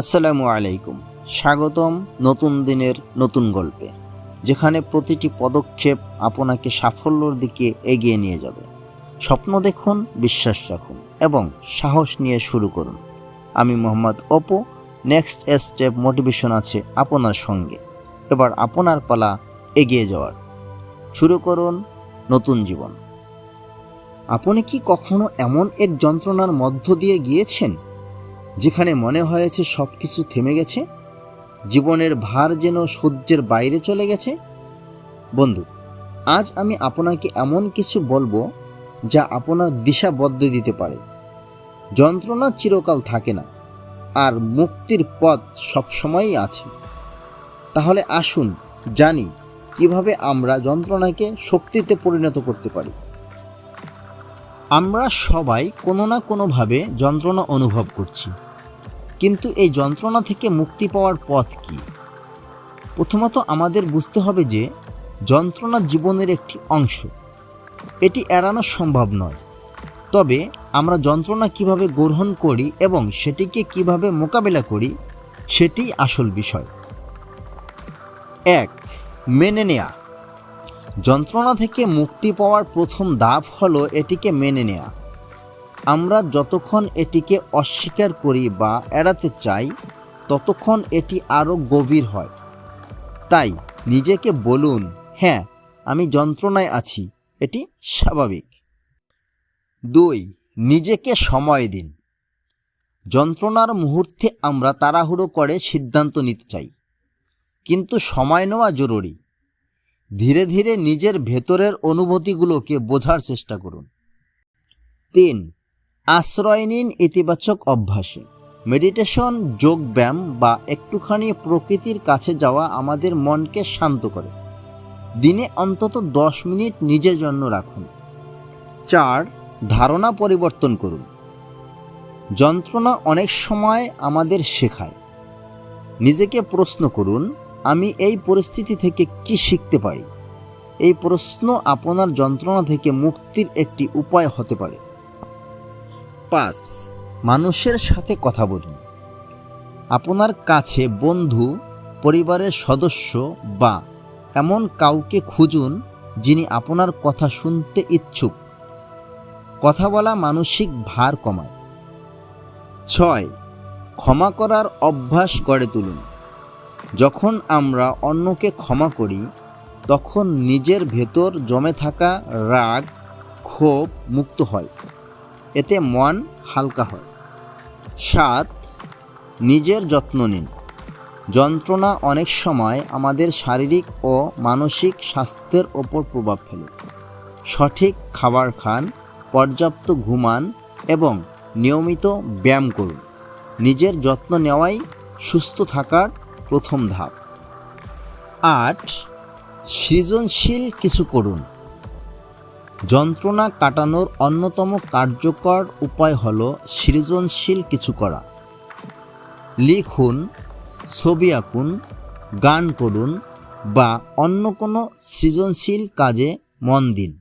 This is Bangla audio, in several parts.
আসসালামু আলাইকুম। স্বাগতম নতুন দিনের নতুন গল্পে, যেখানে প্রতিটি পদক্ষেপ আপনাকে সাফল্যর দিকে এগিয়ে নিয়ে যাবে। স্বপ্ন দেখুন, বিশ্বাস রাখুন এবং সাহস নিয়ে শুরু করুন। আমি Mohammad Apu, next step motivation আছে আপনার সঙ্গে। এবার আপনার পালা এগিয়ে যাওয়ার। শুরু করুন নতুন জীবন। আপনি কি কখনো এমন এক যন্ত্রণার মধ্য দিয়ে গিয়েছেন? যেখানে মনে হয়েছে সব কিছু থেমে গেছে, জীবনের ভার যেন সহ্যের বাইরে চলে গেছে। বন্ধু, আজ আমি আপনাকে এমন কিছু বলব যা আপনার দিশা বদলে দিতে পারে। যন্ত্রণা চিরকাল থাকে না, আর মুক্তির পথ সবসময়ই আছে। তাহলে আসুন জানি কীভাবে আমরা যন্ত্রণাকে শক্তিতে পরিণত করতে পারি। আমরা সবাই কোনো না কোনোভাবে যন্ত্রণা অনুভব করছি। কিন্তু এই যন্ত্রণা থেকে মুক্তি পাওয়ার পথ কি? প্রথমত আমাদের বুঝতে হবে যে যন্ত্রণা জীবনের একটি অংশ। এটি এড়ানো সম্ভব নয়। তবে আমরা যন্ত্রণা কীভাবে গ্রহণ করি এবং সেটিকে কীভাবে মোকাবেলা করি, সেটি আসল বিষয়। এক, মেনে নেয়া। যন্ত্রণা থেকে মুক্তি পাওয়ার প্রথম ধাপ হলো এটিকে মেনে নেয়া। আমরা যতক্ষণ এটিকে অস্বীকার করি বা এড়াতে চাই, ততক্ষণ এটি আরও গভীর হয়। তাই নিজেকে বলুন হ্যাঁ আমি যন্ত্রণায় আছি, এটি স্বাভাবিক। দুই, নিজেকে সময় দিন। যন্ত্রণার মুহূর্তে আমরা তাড়াহুড়ো করে সিদ্ধান্ত নিতে চাই, কিন্তু সময় নেওয়া জরুরি। ধীরে ধীরে নিজের ভেতরের অনুভূতিগুলোকে বোঝার চেষ্টা করুন। তিন আশ্রয় নিন ইতিবাচক অভ্যাসে। মেডিটেশন যোগব্যায়াম বা একটুখানি প্রকৃতির কাছে যাওয়া আমাদের মনকে শান্ত করে। দিনে অন্তত দশ মিনিট নিজের জন্য রাখুন। চার, ধারণা পরিবর্তন করুন। যন্ত্রণা অনেক সময় আমাদের শেখায়। নিজেকে প্রশ্ন করুন, আমি এই পরিস্থিতি থেকে কি শিখতে পারি? এই প্রশ্ন আপনার যন্ত্রণা থেকে মুক্তির একটি উপায় হতে পারে। পাঁচ। মানুষের সাথে কথা বলুন। আপনার কাছে বন্ধু, পরিবারের সদস্য বা এমন কাউকে খুঁজুন যিনি আপনার কথা শুনতে ইচ্ছুক। কথা বলা মানসিক ভার কমায়। ছয়, ক্ষমা করার অভ্যাস গড়ে তুলুন। যখন আমরা অন্যকে ক্ষমা করি, তখন নিজের ভেতর জমে থাকা রাগ, ক্ষোভ মুক্ত হয়। এতে মন হালকা হয়। সাত, নিজের যত্ন নিন। যন্ত্রণা অনেক সময় আমাদের শারীরিক ও মানসিক স্বাস্থ্যের ওপর প্রভাব ফেলে। সঠিক খাবার খান, পর্যাপ্ত ঘুমান এবং নিয়মিত ব্যায়াম করুন। নিজের যত্ন নেওয়াই সুস্থ থাকার প্রথম ধাপ। আট, সৃজনশীল কিছু করুন। যন্ত্রণা কাটানোর অন্যতম কার্যকর উপায় হল সৃজনশীল কিছু করা। লিখুন, ছবি আঁকুন, গান করুন বা অন্য কোনো সৃজনশীল কাজে মন দিন।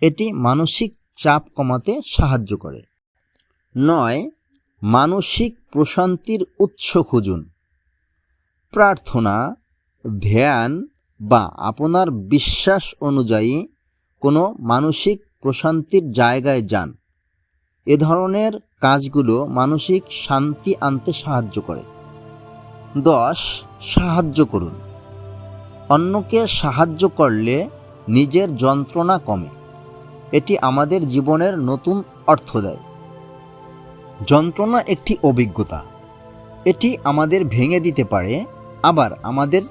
এটি মানসিক চাপ কমাতে সাহায্য করে। নয়, মানসিক প্রশান্তির উৎস খুঁজুন। প্রার্থনা, ধ্যান বা আপনার বিশ্বাস অনুযায়ী কোনো মানসিক প্রশান্তির জায়গায় যান। এ ধরনের কাজগুলো মানসিক শান্তি আনতে সাহায্য করে। দশ, সাহায্য করুন। অন্যকে সাহায্য করলে নিজের যন্ত্রণা কমে। এটি আমাদের জীবনের নতুন অর্থ দেয়। যন্ত্রণা একটি অভিজ্ঞতা। এটি আমাদের ভেঙে দিতে পারে, আবার আমাদের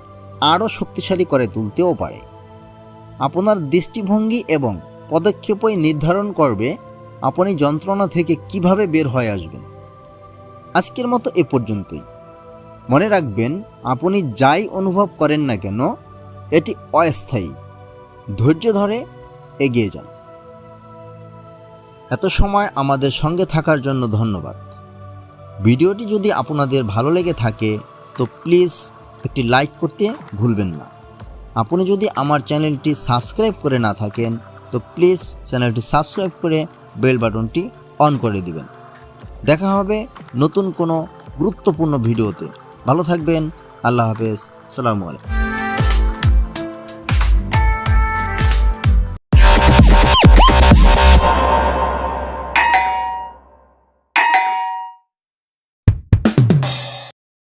আরও শক্তিশালী করে তুলতেও পারে। আপনার দৃষ্টিভঙ্গি এবং পদক্ষেপই নির্ধারণ করবে আপনি যন্ত্রণা থেকে কীভাবে বের হয়ে আসবেন। আজকের মতো এ পর্যন্তই। মনে রাখবেন, আপনি যাই অনুভব করেন না কেন, এটি অস্থায়ী। ধৈর্য ধরে এগিয়ে যান। এত সময় আমাদের সঙ্গে থাকার জন্য ধন্যবাদ। ভিডিওটি যদি আপনাদের ভালো লেগে থাকে, তো প্লিজ একটি লাইক করতে ভুলবেন না। আপনি যদি আমার চ্যানেলটি সাবস্ক্রাইব করে না থাকেন, তো প্লিজ চ্যানেলটি সাবস্ক্রাইব করে বেল বাটনটি অন করে দিবেন। দেখা হবে নতুন কোনো গুরুত্বপূর্ণ ভিডিওতে। ভালো থাকবেন, আল্লাহ হাফেজ, সালামু আলাইকুম।